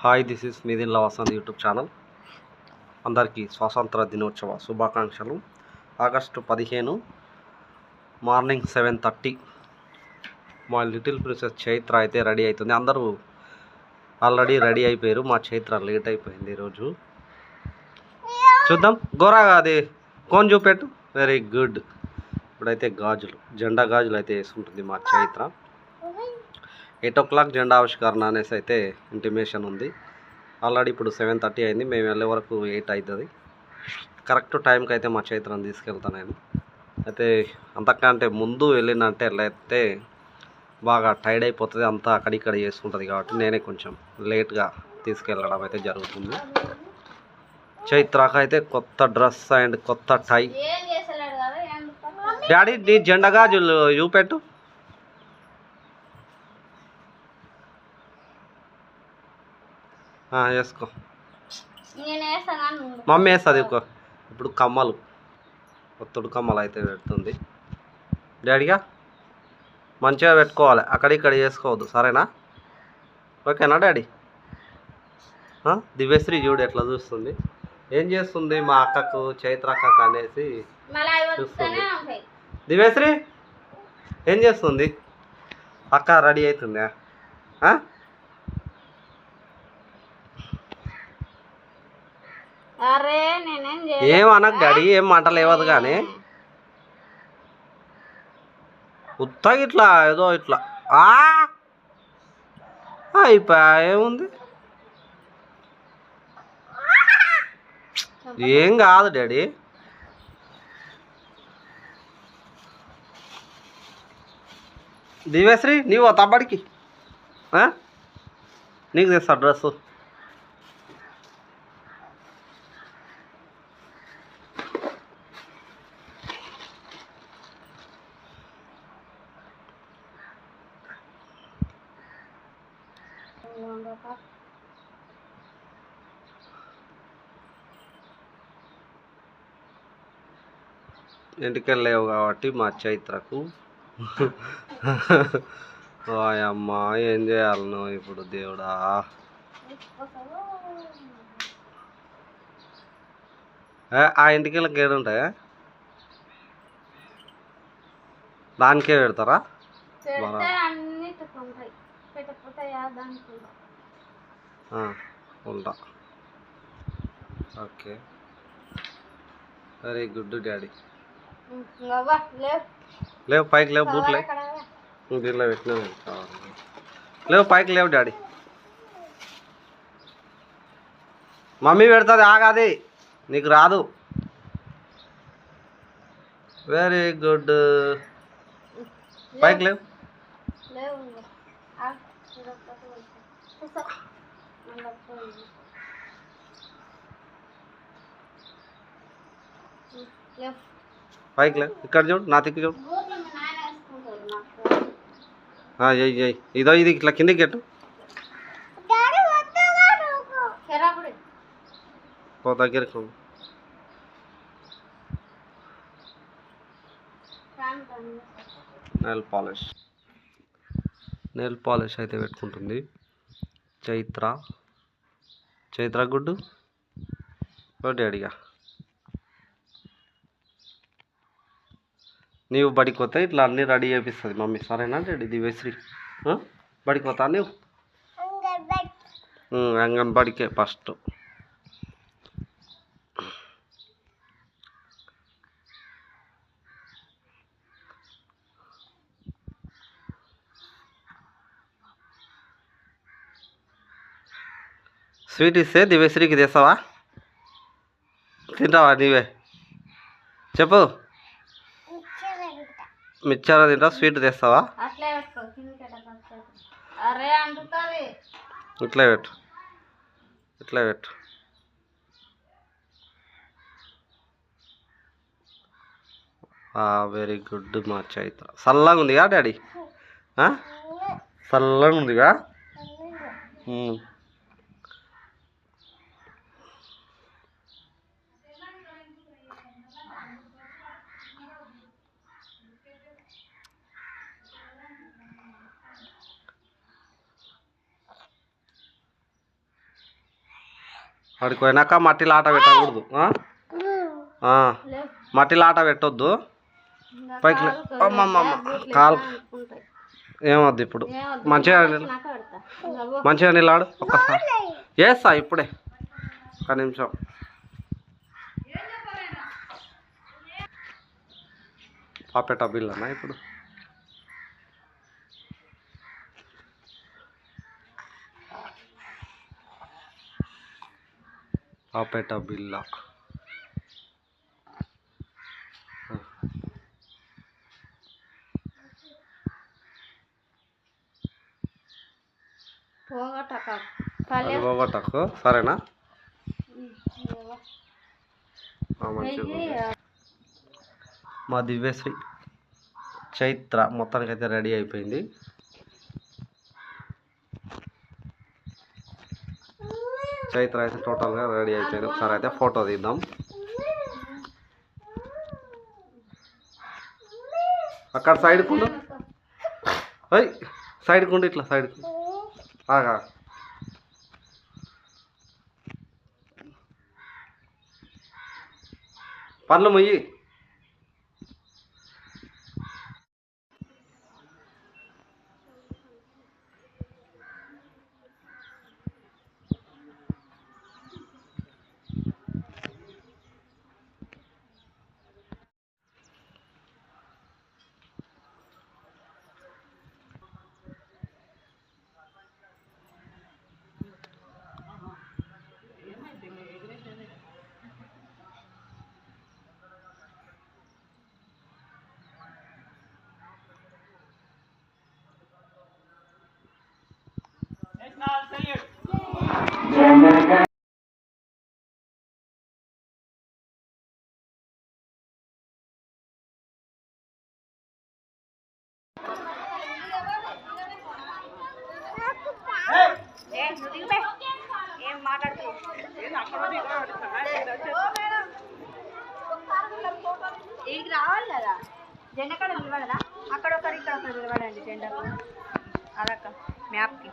Hi this is Nitin Lavasan YouTube channel. అందరికీ స్వాతంత్ర దినోత్సవ శుభాకాంక్షలు. ఆగస్టు పదిహేను మార్నింగ్ సెవెన్ థర్టీ మా లిటిల్ ప్రిన్సెస్ చైత్ర అయితే రెడీ అవుతుంది. అందరూ ఆల్రెడీ రెడీ అయిపోయారు. మా చైత్ర లేట్ అయిపోయింది ఈరోజు. చూద్దాం. గోరాగా అది కోన్ చూపెట్టు. Very good. ఇప్పుడైతే గాజులు జెండా గాజులు అయితే వేసుకుంటుంది మా చైత్ర. ఎయిట్ ఓ క్లాక్ జెండా ఆవిష్కరణ అనేసి అయితే ఇంటిమేషన్ ఉంది. ఆల్రెడీ ఇప్పుడు సెవెన్ థర్టీ అయింది మేము వెళ్ళే వరకు ఎయిట్ అవుతుంది కరెక్ట్ టైంకి అయితే మా చైత్రాన్ని తీసుకెళ్తాను నేను. అయితే అంతకంటే ముందు వెళ్ళినంటే లేకపోతే బాగా టైర్డ్ అయిపోతుంది అంతా అక్కడిక్కడ చేసుకుంటుంది కాబట్టి నేనే కొంచెం లేట్గా తీసుకెళ్ళడం అయితే జరుగుతుంది. చైత్రాకు అయితే కొత్త డ్రెస్ అండ్ కొత్త టై? డాడీ నీ జెండా గాజులు చూపెట్టు. వేసుకో. మమ్మీ వేస్తుంది ఇంకో ఇప్పుడు కమ్మలు. ఒత్తుడు కమ్మలు అయితే పెడుతుంది. డాడీగా మంచిగా పెట్టుకోవాలి. అక్కడిక్కడ చేసుకోవద్దు. సరేనా? ఓకేనా డాడీ? దివ్యశ్రీ చూడు ఎట్లా చూస్తుంది. ఏం చేస్తుంది మా అక్కకు చైత్ర అక్కకు అనేసి ఉంటాయి. దివ్యశ్రీ ఏం చేస్తుంది? అక్క రెడీ అవుతుందా? అరే నేనేం ఏం అనకు డాడీ ఏం మంట లేవదు కానీ ఉత్తగా ఇట్లా ఏదో ఇట్లా. ఆ? అయిపోయా ఏముంది? ఏం కాదు డాడీ. దివ్యశ్రీ నీవు తప్పడికి నీకు తెస్తా డ్రెస్సు. ఇంటికి వెళ్ళలేవు కాబట్టి మా చైత్రకు. అమ్మా ఏం చేయాలి నువ్వు ఇప్పుడు దేవుడా? ఆ ఇంటికి వెళ్ళకి ఏడు ఉంటాయా? దానికే పెడతారా పెడితే అన్ని ఉంటాయి పెట్టకపోతే దానికి ఉండవు. ఆ, ఉంటా. ఓకే. Very good daddy. లేవు. పైకి లేవు బూట్ లేవు అక్కడ వా. దీనిలో పెట్టినా కావాలి? లేవు పైకి లేవు డాడీ. మమ్మీ పెడుతుంది ఆగాది. నీకు రాదు. Very good. పైకి లేవు. పైకి ఇక్కడ చూడు నా తిక్కు చూడు. గోర్లు మీ ఇదో ఇది ఇట్లా కిందకి గెట్టు కెరాకుడి. ఓ నెయిల్ పాలిష్ నెయిల్ పాలిష్ అయితే పెట్టుకుంటుంది. చైత్ర. చైత్ర గుడ్డు. ఓ డాడీగా నీవు బడికి పోతే ఇట్లా అన్నీ రెడీ చేపిస్తుంది మమ్మీ. సరేనా డాడీ దివ్యశ్రీ ఆ? బడికి పోతా నీవు అంగన్వాడికే ఫస్ట్. స్వీట్ ఇస్తే దివ్యశ్రీకి తెస్తావా? తింటావా నీవే చెప్పు. మిక్చర్ తింటావా స్వీట్ తెస్తావా? ఇట్లా పెట్టు. ఇట్లా పెట్టు. వెరీ గుడ్ మా చైత్ర. చల్లగా ఉందిగా డాడీ? చల్లగా ఉందిగా? ఆడికి పోయినాక మట్టిలో ఆట పెట్టకూడదు. మట్టిలో ఆట పెట్టొద్దు. పైకి అమ్మమ్మమ్మ కాలు. ఏమొద్దు ఇప్పుడు. మంచిగా. మంచిగా నిలాడు ఒక్కసారి. వేస్తా ఇప్పుడే? ఒక నిమిషం. పాపేట బిల్ అన్నా ఇప్పుడు? పాపేట బిల్ల పోగొట్టకు. సరేనా. మా దివ్యశ్రీ చైత్ర మొత్తానికి అయితే రెడీ అయిపోయింది. చైత్ర అయితే టోటల్గా రెడీ అయిపోయింది. ఒకసారి అయితే ఫోటో తీద్దాం. అక్కడ సైడ్ కుండు అయ్ సైడ్ కుండు ఇట్లా సైడ్ ఆగా. పళ్ళు మొయ్యి. ఇక్కడికి రావాలి కదా జెండా కాడ నిలబడదా అక్కడ ఒకరు ఇక్కడ ఒకరు నిలబడండి జెండా అదక్క మ్యాప్కి